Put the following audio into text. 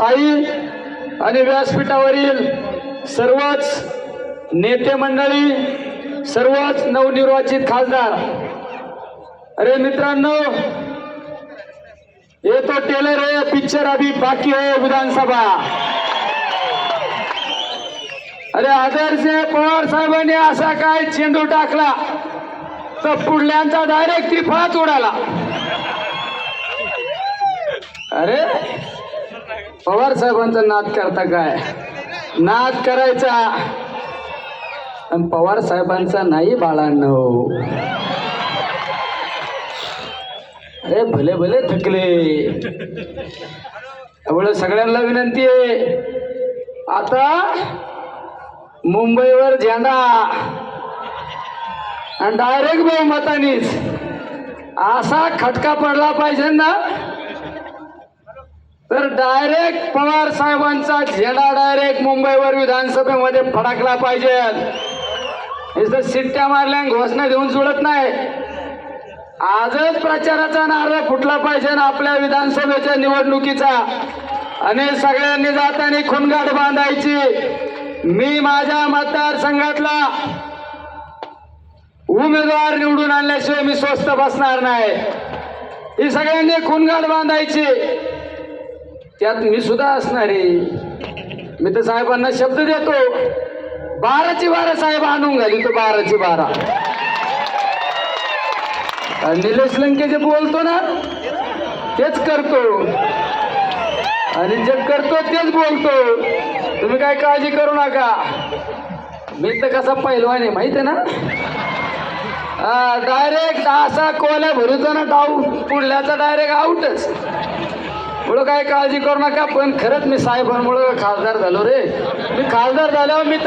ताई आणि व्यासपीठावरील सर्वच नेते मंडळी सर्वच नवनिर्वाचित खासदार. अरे मित्रांनो ये तो टेलर है पिक्चर अभी बाकी है विधानसभा. अरे आदर्श पवार साहेबांनी असा काय चेंडू टाकला तर पुढल्यांचा डायरेक्ट त्रिफळाच उडाला. अरे पवार साहेबांचा नाद करता काय? नाद करायचा. आणि पवार साहेबांचा नाही बाळांनो. अरे भले भले थकले. त्यामुळे सगळ्यांना विनंती आहे. आता मुंबईवर झेंडा. आणि डायरेक्ट बहुमतानीच. असा खटका पडला पाहिजे ना तर डायरेक्ट पवार साहेबांचा झेंडा डायरेक्ट मुंबईवर विधानसभेमध्ये फडकला पाहिजे. नुसतं शिट्ट्या मारल्या घोषणा देऊन जुळत नाही. आजच प्रचाराचा नारळ फुटला पाहिजे ना आपल्या विधानसभेच्या निवडणुकीचा. आणि सगळ्यांनी जाताना खुनगाठ बांधायची. मी माझ्या मतदारसंघातला उमेदवार निवडून आणल्याशिवाय मी स्वस्त बसणार नाही. ही सगळ्यांनी खुनगाठ बांधायची. त्यात मी सुद्धा असणार आहे. मी तर साहेबांना शब्द देतो. बाराची बारा साहेब आणून घाली तो बाराची बारा. निलेश लंके जे बोलतो ना तेच करतो. आणि जे करतो तेच बोलतो. तुम्ही काय काळजी करू नका. मी तर कसा पैलवान आहे माहिती आहे ना? डायरेक्ट असा कोल्या भरूचा ना डाऊ पुढल्याचा डायरेक्ट आउटच पुढं काय काळजी करू नका पण खरंच मी साहेबांमुळं खासदार झालो रे. मी खासदार झाल्यावर मी तर